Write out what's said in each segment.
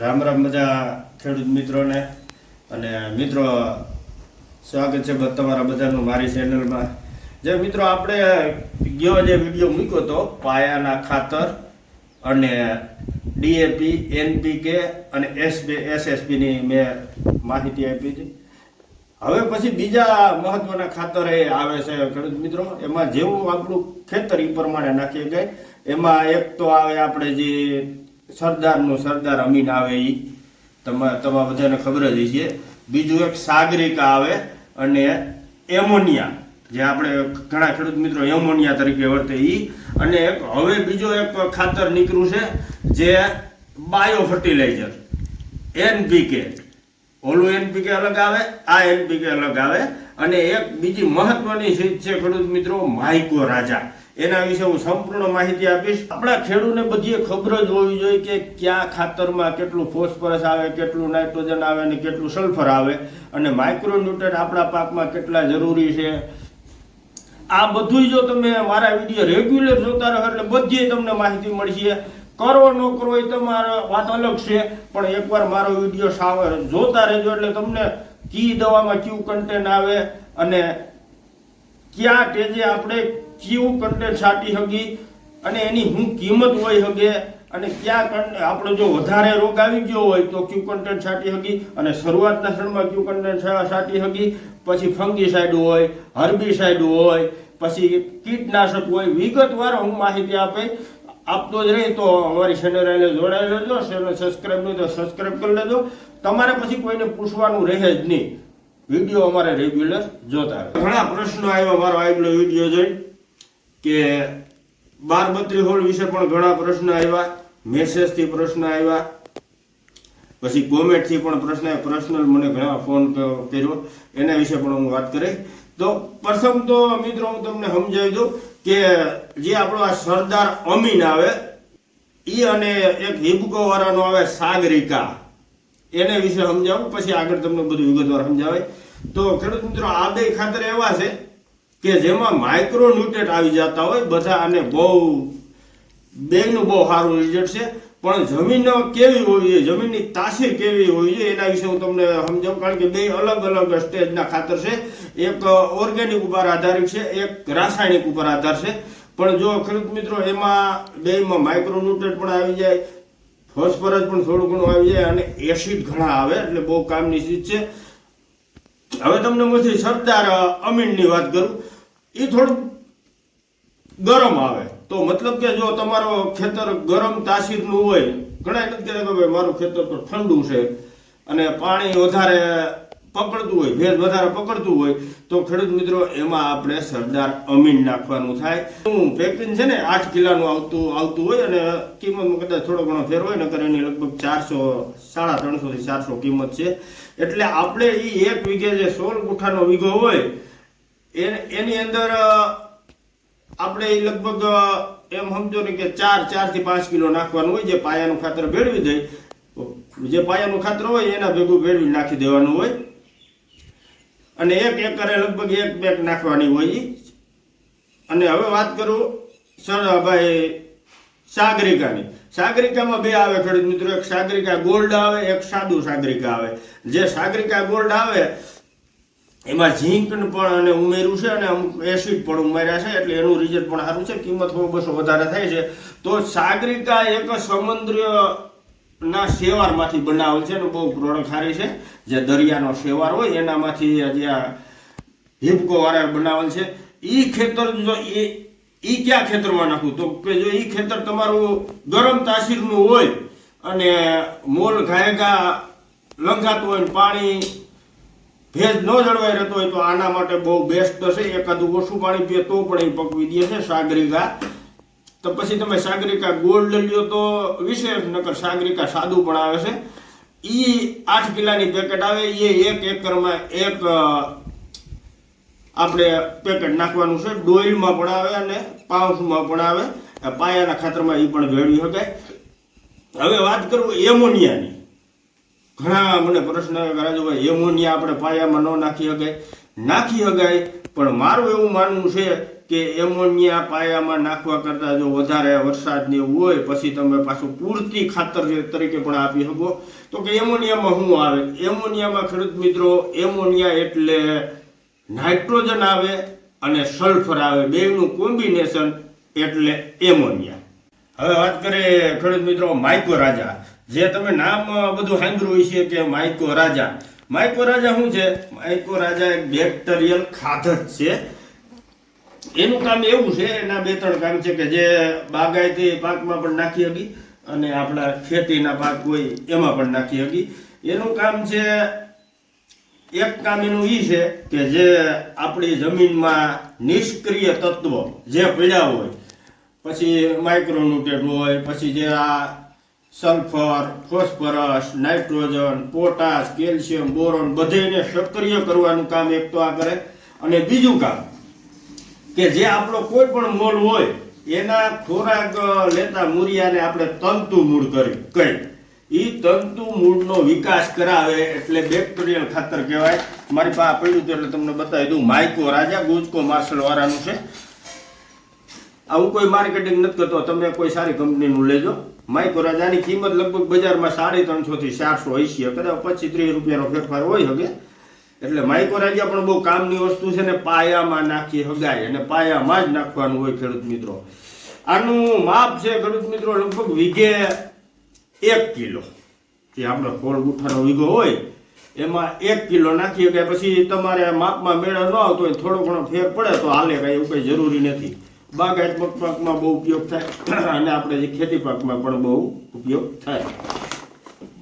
રામ રામ બધા ખેડૂત મિત્રોને. અને મિત્રો, સ્વાગત છે તમારા બધાનું મારી ચેનલમાં. જે મિત્રો, આપણે ગયો જે વીડિયો મૂક્યો હતો પાયાના ખાતર અને ડીએપી, એનપીકે અને એસબી એસએસપીની મેં માહિતી આપી હતી. હવે પછી બીજા મહત્વના ખાતર એ આવે છે, ખેડૂત મિત્રો. એમાં જેવું આપણું ખેતર એ પ્રમાણે નાખીએ ગઈ એમાં એક તો આવે આપણે જે સરદારનું સરદાર અમીન આવે એ તમા તમારા બધાને ખબર જ છે બીજું એક સાગરિકા આવે અને એમોનિયા. જે આપણે ઘણા ખેડૂત મિત્રો એમોનિયા તરીકે વર્તે એ અને એક, હવે બીજો એક ખાતર નીકળ્યું છે, જે બાયો ફર્ટિલાઇઝર. એનપીકે. ઓલું એનપીકે અલગ આવે, આ એનપીકે અલગ આવે. અને એક બીજી મહત્વની ચીજ છે, ખેડૂત મિત્રો, માઇકો રાજા. એના વિશે હું સંપૂર્ણ માહિતી આપીશ. આપણા ખેડૂતને બધી ખબર જ હોવી જોઈએ કે કયા ખાતરમાં કેટલું ફોસ્ફરસ આવે, કેટલું નાઇટ્રોજન આવે અને કેટલું સલ્ફર આવે અને માઇક્રોન્યુટ્રન આપણા પાકમાં કેટલા જરૂરી છે. આ બધું જો તમે મારા વીડિયો રેગ્યુલર જોતા રહો એટલે બધી તમને માહિતી મળશે. કરો ન કરો એ તમારો વાત અલગ છે, પણ એકવાર મારો વીડિયો સાવ જોતા રહેજો એટલે તમને કી દવામાં કયું કન્ટેન્ટ આવે અને કયા ટેજે આપણે કયું કન્ટેન્ટ છાંટી શકી અને એની હું કિંમત હોય શકે અને ક્યાં આપણો જો વધારે રોગ આવી ગયો હોય તો ક્યુ કન્ટેન્ટ છાંટી શકી અને શરૂઆતના ક્ષણમાં ક્યુ કન્ટેન્ટ છાંટી શકી પછી ફંગીસાઇડ હોય, હર્બીસાઇડ હોય, પછી કીટનાશક હોય, વિગતવાર હું માહિતી આપે. આપતો જ રહી તો અમારી ચેનલ એને જોડાઈ લેજો ચેનલ સબસ્ક્રાઈબ નહીં તો સબસ્ક્રાઈબ કરી લેજો. તમારે પછી કોઈને પૂછવાનું રહે જ નહીં. વીડિયો અમારે રેગ્યુલર જોતા. ઘણા પ્રશ્નો આવ્યા, મારો આગલો વીડિયો જોઈ કે બાર બત્રી હોલ વિશે પણ ઘણા પ્રશ્ન આવ્યા મેસેજથી પ્રશ્ન આવ્યા, પછી કોમેન્ટથી પણ પ્રશ્ન. પર્સનલ મને ઘણા ફોન કર્યો એના વિશે પણ હું વાત કરી. તો પ્રથમ તો મિત્રો હું તમને સમજાવી દઉં કે જે આપણો આ સરદાર અમીન આવે એ અને એક હિબકો વાળાનો આવે સાગરિકા. એને વિશે સમજાવું, પછી આગળ તમને બધું વિગતવાર સમજાવે તો ખેડૂત મિત્રો, આ બે ખાતર એવા છે કે જેમાં માઇક્રો ન્યુટ્રેટ આવી જતા હોય, બધા અને બહુ, બેયનું બહુ સારું રિઝલ્ટ છે. પણ જમીન કેવી હોવી જોઈએ? જમીનની તાસીર કેવી હોવી જોઈએ? એના વિશે હું તમને સમજાવું, કારણ કે બે અલગ અલગ સ્ટેજના ખાતર છે. એક ઓર્ગેનિક ઉપર આધારિત છે, એક રાસાયણિક ઉપર આધાર છે. પણ જો ખેડૂત મિત્રો, એમાં બેમાં માઇક્રો ન્યુટ્રેટ પણ આવી જાય ફોસ્ફરસ પણ થોડું ઘણું આવી જાય, અને એસિડ ઘણા આવે, એટલે બહુ કામની ચીજ છે. હવે તમને હું સરદાર અમીનની વાત કરું. એ થોડુંક ગરમ આવે. તો મતલબ કે જો તમારો ખેતર ગરમ તાસીરનું હોય, ઘણા નથી કહેતા કે ભાઈ મારું ખેતર તો ઠંડુ છે. અને પાણી વધારે પકડતું હોય, ભેજ વધારે પકડતું હોય, તો ખેડૂત મિત્રો, એમાં આપણે સરદાર અમીન નાખવાનું થાય. હું પેકિંગ છે ને, આઠ કિલાનું આવતું આવતું હોય અને કિંમતમાં કદાચ થોડો ઘણો ફેર હોય, નકર એની લગભગ ચારસો, સાડા ત્રણસોથી ચારસો કિંમત છે. એટલે આપણે એ એક વીઘે જે સોળ ગુઠાનો વીઘો હોય એની અંદર આપણે એ લગભગ એમ સમજો ને કે ચાર ચારથી પાંચ કિલો નાખવાનું હોય, જે પાયાનું ખાતર ભેળવી દઈ જે પાયાનું ખાતર હોય, એના ભેગું ભેળવી નાખી દેવાનું હોય અને એક એકરે લગભગ એક બેગ નાખવાની હોય. અને હવે વાત કરું સર ભાઈ, સાગરિકાની સાગરિકામાં બે આવે ખેડૂત મિત્રો. એક સાગરિકા ગોલ્ડ આવે, એક સાદું સાગરિકા આવે. જે સાગરિકા ગોલ્ડ આવે, એમાં ઝીંક પણ અને ઉમેર્યું છે અને અમુક એસિડ પણ ઉમેર્યા છે, એટલે એનું રિઝલ્ટ પણ સારું છે. કિંમત થોડું બસો વધારે થાય છે. તો સાગરિકા એક સમુદ્ર ના શેવારમાંથી બનાવેલ છે અને બહુ પ્રોડક્ટ સારી છે. જે દરિયાનો શેવાર હોય, એનામાંથી જે હિપકો વાળા બનાવેલ છે. ઈ ખેતર જો એ ઈ ક્યાં ખેતરમાં નાખવું? તો કે જો ઈ ખેતર તમારું ગરમ તાસીરનું હોય અને મોલ ઘાયગા લંઘાતું હોય પાણી ભેજ ન જળવાઈ રહેતો હોય તો આના માટે બહુ બેસ્ટ છે. એકાદું ઓછું પાણી પીએ તો પણ એ પકવી દે છે સાગરિકા. તો પછી તમે સાગરિકા ગોલ્ડ લ્યો તો વિશેષ નકર સાગરિકા સાદું પણ આવે છે. ઈ આઠ કિલાની પેકેટ આવે એ એક એકરમાં એક આપણે પેકેટ નાખવાનું છે, ડોઈલમાં પણ આવે અને પાઉસમાં પણ આવે. પાયાના ખાતરમાં એ પણ ભેળવી શકાય. હવે વાત કરું એમોનિયાની. ઘણા મને પ્રશ્ન રાજુભાઈ, એમોનિયા આપણે પાયામાં ન નાખી શકાય. નાખી શકાય, પણ મારું એવું માનવું છે કે એમોનિયા પાયામાં નાખવા કરતાં જો વધારે વરસાદની હોય, પછી તમે પાછું પૂરતી ખાતર તરીકે પણ આપી શકો. તો કે એમોનિયામાં શું આવે? એમોનિયામાં ખેડૂત મિત્રો, એમોનિયા એટલે નાઇટ્રોજન આવે અને સલ્ફર આવે બેનું કોમ્બિનેશન એટલે એમોનિયા. હવે વાત કરીએ ખેડૂત મિત્રો માઇકો રાજા. જે તમે નામ બધું સાંભળ્યું હોય છે કે માઇકો રાજા. માઇકો રાજા શું છે? માઇકો રાજા એક બેક્ટેરિયલ ખાધક છે. એનું કામ એવું છે, એના બે ત્રણ કામ છે કે જે બાગાયતી પાકમાં પણ નાખી હતી અને આપણા ખેતીના પાક હોય એમાં પણ નાખી હતી એનું કામ છે એક કામ એનું ઈ છે કે જે આપણી જમીનમાં નિષ્ક્રિય તત્વ જે પડ્યા હોય, પછી માઇક્રોન્યુટ્રેટ હોય, પછી જે આ sulphur phosphorus nitrogen potash calcium boron બધેને સક્રિય કરવાનું કામ એક તો આ કરે. અને બીજું કામ કે જે આપણો કોઈ પણ મોલ હોય, એના ખોરાક લેતા મૂરિયાને આપણે તંતુ મૂળ કરી, કઈ. ઈ તંતુ મૂળનો વિકાસ કરાવે એટલે બેક્ટેરિયલ ખાતર કહેવાય. મારી પાસે પડ્યું એટલે તમને બતાવી દઉં. માઇકો રાજા, ગુજકો માર્શલ વાળાનું છે. આવું કોઈ માર્કેટિંગ નથી કરતો. તમે કોઈ સારી કંપનીનું લેજો. માઇકો રાજાની કિંમત લગભગ બજારમાં સાડી ત્રણસો થી ચારસો એસી કદાચ પચીસ ત્રીસ રૂપિયાનો ફેરફાર હોય શકે એટલે માઇકો રાજા પણ બહુ કામની વસ્તુ છે ને પાયામાં નાખી હગાય અને પાયામાં જ નાખવાનું હોય ખેડૂત મિત્રો. આનું માપ છે ખેડૂત મિત્રો લગભગ વીઘે એક કિલો. જે આપણો ખોળ ગુઠાનો વીઘો હોય, એમાં એક કિલો નાખીએ કે પછી તમારે માપમાં મેળ ન આવતો હોય, થોડો ઘણો ફેર પડે, તો હાલે કાંઈ એવું કંઈ જરૂરી નથી. બાગાયત પાકમાં બહુ ઉપયોગ થાય, અને આપણે જે ખેતી પાકમાં પણ બહુ ઉપયોગ થાય.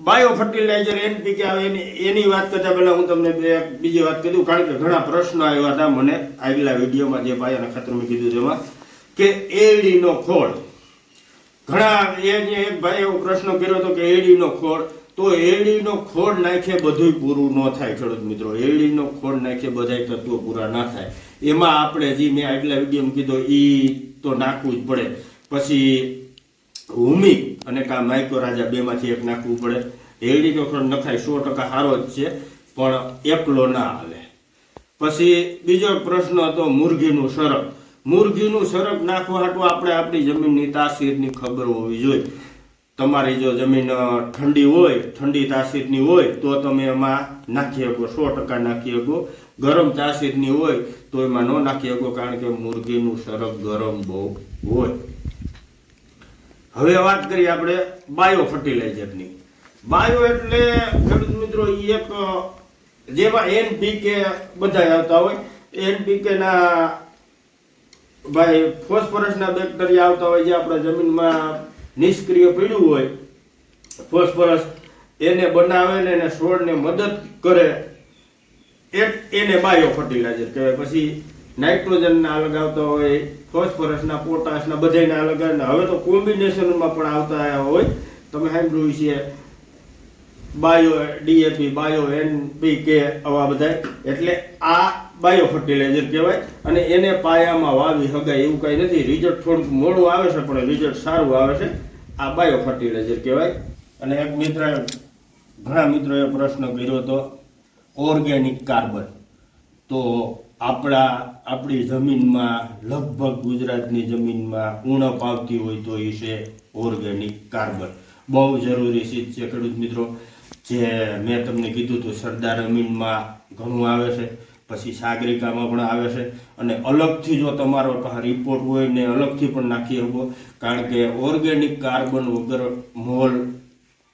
બાયો ફર્ટિલાઇઝર એનપીકે આવે, એની એની વાત કરતા પહેલાં હું તમને બે બીજી વાત કીધું કારણ કે ઘણા પ્રશ્નો આવ્યા હતા, મને આગલા વિડીયોમાં જે પાયાના ખાતર મેં કીધું તેમાં, કે એડીનો ખોળ ઘણા એને એક ભાઈ એવો પ્રશ્ન કર્યો હતો કે એડીનો ખોળ, તો એડીનો ખોળ નાખે બધું પૂરું ન થાય, ખેડૂત મિત્રો. એડીનો ખોળ નાખે બધા તત્વો પૂરા ના થાય. એમાં આપણે જે મેં આગલા વિડીયોમાં કીધું એ તો નાખવું જ પડે. પછી હુમિક અને કા માઇકો રાજા બેમાંથી એક નાખવું પડે. એડીનો ખોળ નખાય, સો ટકા સારો જ છે, પણ એકલો ના આવે પછી બીજો પ્રશ્ન હતો મુરઘીનું સરક મુરઘીનું સરપ નાખવા હાટું આપણે આપણી જમીનની તાસીરની ખબર હોવી જોઈએ. તમારી જો જમીન ઠંડી હોય, ઠંડી તાસીરની હોય, તો તમે એમાં નાખી શકો, સો ટકા નાખી શકો. ગરમ તાસીરની હોય, તો એમાં ન નાખી શકો, કારણ કે મુરઘીનું સરપ ગરમ બહુ હોય. હવે વાત કરીએ આપણે બાયો ફર્ટિલાઇઝરની. બાયો એટલે, ખેડૂત મિત્રો એક જેમાં એનપીકે બધા આવતા હોય. એનપીકે ના ભાઈ, ફોસ્ફરસના બેક્ટેરિયા આવતા હોય જે આપણા જમીનમાં નિષ્ક્રિય પડ્યું હોય, ફોસ્ફરસ એને બનાવે ને એને છોડને મદદ કરે. એને બાયો ફર્ટિલાઇઝર કહેવાય. પછી નાઇટ્રોજનના અલગ આવતા હોય, ફોસ્ફરસના, પોટાશના બધાયના અલગ આવે હવે તો કોમ્બિનેશનમાં પણ આવતા હોય. તમે સાંભળ્યું છે બાયો ડીએપી, બાયો એનપીકે આવા બધા એટલે આ બાયો ફર્ટિલાઇઝર કહેવાય, અને એને પાયામાં વાવી હગાય એવું કાંઈ નથી. રિઝલ્ટ થોડુંક મોડું આવે છે, પણ રિઝલ્ટ સારું આવે છે. આ બાયો ફર્ટિલાઇઝર કહેવાય. અને એક મિત્ર ઘણા મિત્રોએ પ્રશ્ન કર્યો હતો, ઓર્ગેનિક કાર્બન. તો આપણા, આપણી જમીનમાં, લગભગ ગુજરાતની જમીનમાં ઉણપ આવતી હોય તો એ છે ઓર્ગેનિક કાર્બન. બહુ જરૂરી ચીજ છે ખેડૂત મિત્રો. જે મેં તમને કીધું હતું, સરદાર અમીનમાં ઘણું આવે છે. પછી સાગરિકામાં પણ આવે છે. અને અલગથી જો તમારો રિપોર્ટ હોય ને અલગથી પણ નાખી શકો. કારણ કે ઓર્ગેનિક કાર્બન વગર મોલ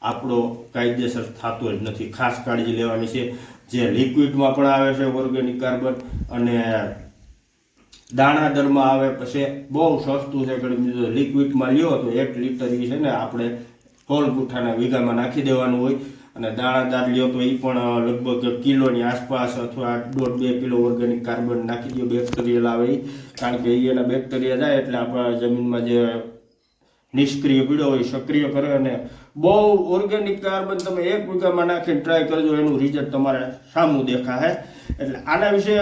આપણો કાયદેસર થતો જ નથી. ખાસ કાળજી લેવાની છે. જે લિક્વિડમાં પણ આવે છે ઓર્ગેનિક કાર્બન અને દાણા દરમાં આવે પછી બહુ સસ્તું છે. મિત્રો લિક્વિડમાં લ્યો તો એક લીટર છે ને આપણે હોલ ગુઠાના વીઘામાં નાખી દેવાનું હોય. અને દાણાદાર લ્યો તો એ પણ લગભગ કિલોની આસપાસ અથવા દોઢ બે કિલો ઓર્ગેનિક કાર્બન નાખી દો બેક્ટેરિયલ આવે કારણ કે એ એના બેક્ટેરિયા જાય એટલે આપણા જમીનમાં જે નિષ્ક્રિય પીડો હોય સક્રિય કરે અને બહુ ઓર્ગેનિક કાર્બન તમે એક વીઘામાં નાખીને ટ્રાય કરજો, એનું રિઝલ્ટ તમારે સામું દેખાશે. એટલે આના વિશે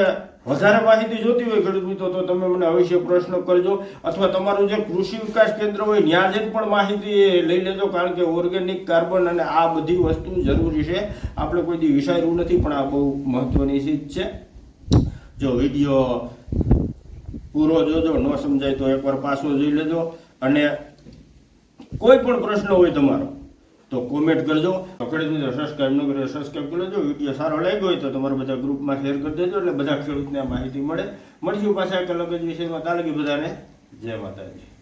વધારે માહિતી જોતી હોય ખેડૂત તો તમે મને અવશ્ય પ્રશ્ન કરજો. અથવા તમારું જે કૃષિ વિકાસ કેન્દ્ર હોય, ત્યાં જઈને પણ માહિતી લઈ લેજો, કારણ કે ઓર્ગેનિક કાર્બન અને આ બધી વસ્તુ જરૂરી છે. આપણે કોઈ દી વિચાર્યું નથી, પણ આ બહુ મહત્વની ચીજ છે. જો વીડિયો પૂરો જોજો, ન સમજાય તો એકવાર પાછો જોઈ લેજો. અને કોઈ પણ પ્રશ્ન હોય તમારો તો કોમેન્ટ કરજો. પકડી મિત્રો સબસ્ક્રાઈબ ન કરે સબસ્ક્રાઈબ કરી લેજો વીડિયો સારો લાગ્યો હોય તો તમારા બધા ગ્રુપમાં શેર કરી દેજો એટલે બધા ખેડૂતને માહિતી મળે. મળીશું પાછા એક અલગ જ વિષયમાં. તાલગી બધાને જય માતાજી.